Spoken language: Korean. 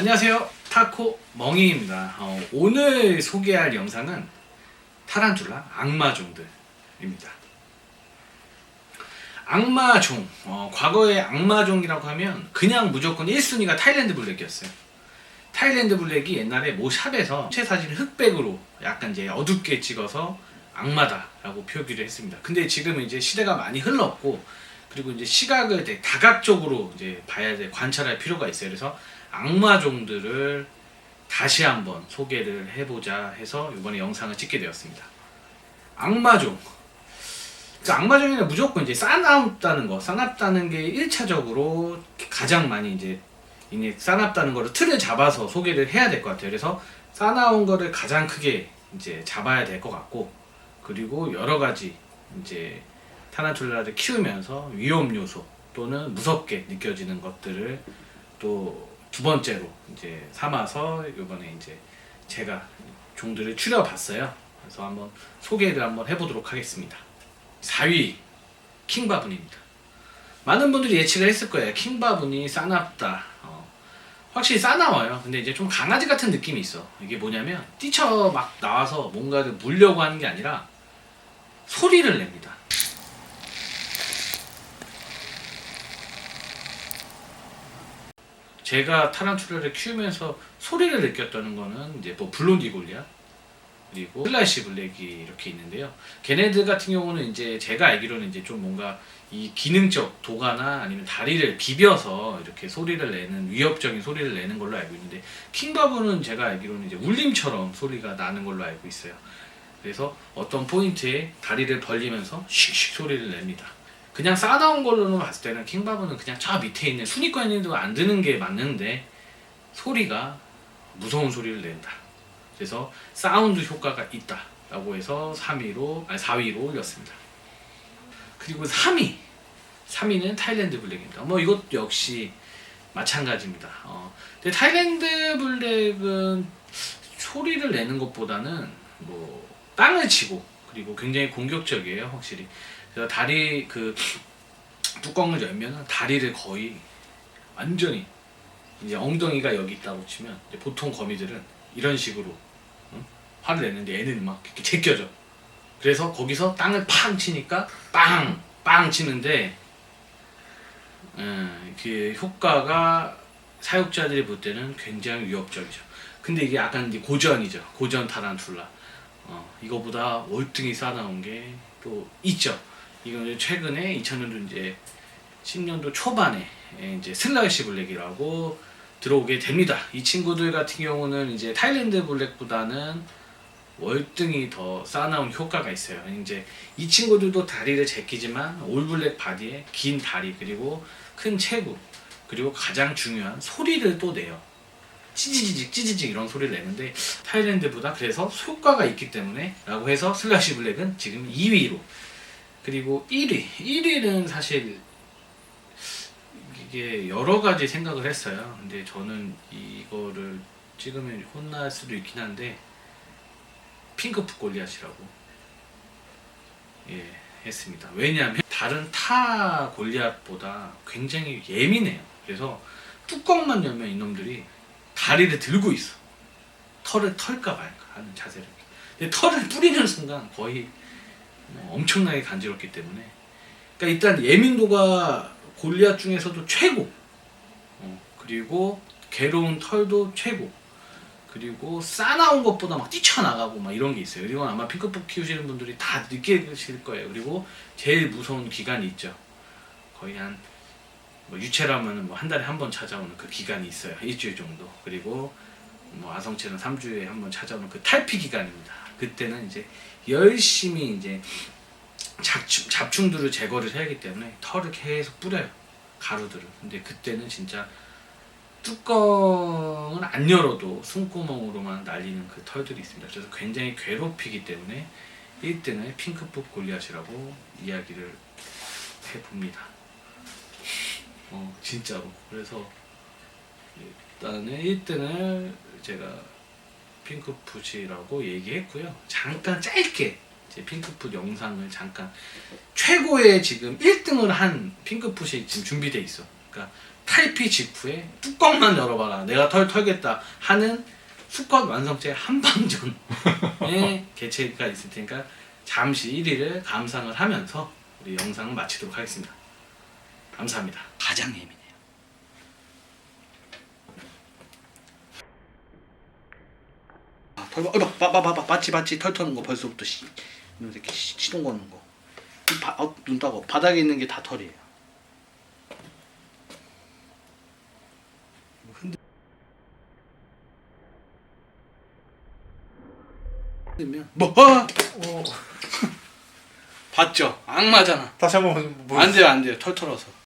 안녕하세요. 타코 멍이입니다. 어, 오늘 소개할 영상은 타란툴라 악마종들입니다. 악마종 어, 과거에 악마종이라고 하면 그냥 무조건 1순위가 타일랜드 블랙이었어요. 타일랜드 블랙이 옛날에 모 샵에서 체 사진을 흑백으로 약간 이제 어둡게 찍어서 악마다라고 표기를 했습니다. 근데 지금은 이제 시대가 많이 흘렀고 그리고 이제 시각을 되게 다각적으로 이제 봐야 돼 관찰할 필요가 있어요. 그래서 악마종들을 다시 한번 소개를 해보자 해서 이번에 영상을 찍게 되었습니다. 악마종. 그 악마종에는 무조건 이제 싸납다는 거, 싸납다는 게 1차적으로 가장 많이 이제 이제 싸납다는 거를 틀을 잡아서 소개를 해야 될 것 같아요. 그래서 싸나온 거를 가장 크게 이제 잡아야 될 것 같고, 그리고 여러 가지 이제 타란툴라를 키우면서 위험 요소 또는 무섭게 느껴지는 것들을 또 두 번째로 이제 삼아서 이번에 이제 제가 종들을 추려봤어요. 그래서 한번 소개를 한번 해보도록 하겠습니다. 4위 킹바분입니다. 많은 분들이 예측을 했을 거예요. 킹바분이 싸납다. 어, 확실히 싸나와요. 근데 이제 좀 강아지 같은 느낌이 있어. 이게 뭐냐면 뛰쳐 막 나와서 뭔가를 물려고 하는 게 아니라 소리를 냅니다. 제가 타란툴라를 키우면서 소리를 느꼈다는 거는 이제 뭐 블론디 골리아 그리고 슬라이시 블랙이 이렇게 있는데요. 걔네들 같은 경우는 이제 제가 알기로는 이제 좀 뭔가 이 기능적 도가나 아니면 다리를 비벼서 이렇게 소리를 내는 위협적인 소리를 내는 걸로 알고 있는데 킹바브는 제가 알기로는 이제 울림처럼 소리가 나는 걸로 알고 있어요. 그래서 어떤 포인트에 다리를 벌리면서 슉슉 소리를 냅니다. 그냥 쌓아나온 걸로는 봤을 때는 킹바브는 그냥 저 밑에 있는 순위권에도 안 드는 게 맞는데 소리가 무서운 소리를 낸다. 그래서 사운드 효과가 있다 라고 해서 3위로 아니 4위로 올렸습니다. 그리고 3위 3위는 타일랜드 블랙입니다. 뭐 이것 역시 마찬가지입니다. 어, 근데 타일랜드 블랙은 소리를 내는 것보다는 뭐 땅을 치고 그리고 굉장히 공격적이에요 확실히. 그래서 다리 그 뚜껑을 열면은 다리를 거의 완전히 이제 엉덩이가 여기 있다고 치면 보통 거미들은 이런 식으로 응? 화를 내는데 얘는 막 이렇게 제껴져. 그래서 거기서 땅을 팡 치니까 빵! 빵 치는데 음, 그 효과가 사육자들이 볼 때는 굉장히 위협적이죠. 근데 이게 약간 이제 고전이죠. 고전 타란툴라. 어, 이거보다 월등히 싸나운 게 또 있죠. 이거는 최근에 2000년도 이제 10년도 초반에 이제 슬라이시 블랙이라고 들어오게 됩니다. 이 친구들 같은 경우는 이제 타일랜드 블랙보다는 월등히 더 싸나운 효과가 있어요. 이제 이 친구들도 다리를 제끼지만 올블랙 바디에 긴 다리 그리고 큰 체구 그리고 가장 중요한 소리를 또 내요. 찌지지직 찌지직 이런 소리를 내는데 타일랜드보다 그래서 효과가 있기 때문에 라고 해서 슬라시 블랙은 지금 2위로 그리고 1위 1위는 사실 이게 여러 가지 생각을 했어요 근데 저는 이거를 찍으면 혼날 수도 있긴 한데 핑크프 골리앗이라고 예 했습니다 왜냐하면 다른 타 골리앗보다 굉장히 예민해요 그래서 뚜껑만 열면 이놈들이 다리를 들고 있어. 털을 털까 말까 하는 자세를. 근데 털을 뿌리는 순간 거의 뭐 엄청나게 간지럽기 때문에. 그러니까 일단 예민도가 골리앗 중에서도 최고. 어, 그리고 괴로운 털도 최고. 그리고 싸나운 것보다 막 뛰쳐나가고 막 이런 게 있어요. 이건 아마 핑크북 키우시는 분들이 다 느끼실 거예요. 그리고 제일 무서운 기간이 있죠. 거의 한 뭐 유체라면은 뭐한 달에 한 번 찾아오는 그 기간이 있어요. 일주일 정도. 그리고 뭐 아성체는 3주에 한 번 찾아오는 그 탈피 기간입니다. 그때는 이제 열심히 이제 잡충, 잡충들을 제거를 해야 하기 때문에 털을 계속 뿌려요. 가루들을. 근데 그때는 진짜 뚜껑을 안 열어도 숨구멍으로만 날리는 그 털들이 있습니다. 그래서 굉장히 괴롭히기 때문에 1등을 핑크북 골리앗이라고 이야기를 해봅니다. 어 진짜로 그래서 일단은 1등을 제가 핑크풋이라고 얘기했고요 잠깐 짧게 제 핑크풋 영상을 잠깐 최고의 지금 1등을 한 핑크풋이 지금 준비돼 있어 그러니까 탈피 직후에 뚜껑만 열어봐라. 내가 털 털겠다 하는 수컷 완성체 한방전의 개체가 있을 테니까 잠시 1위를 감상을 하면서 우리 영상을 마치도록 하겠습니다. 감사합니다. 가장 예민 봐, 봐, 봐, 봐, 봐, 봤지, 봤지, 털 터는 거 벌써부터 씨, 이렇게 시- 시동 거는 거. 이 바, 어, 눈 따고 바닥에 있는 게 다 털이에요. 흔들. 뭐? 아! 오. 봤죠? 악마잖아. 다시 한번 뭐안 돼요, 안 돼요. 털 털어서.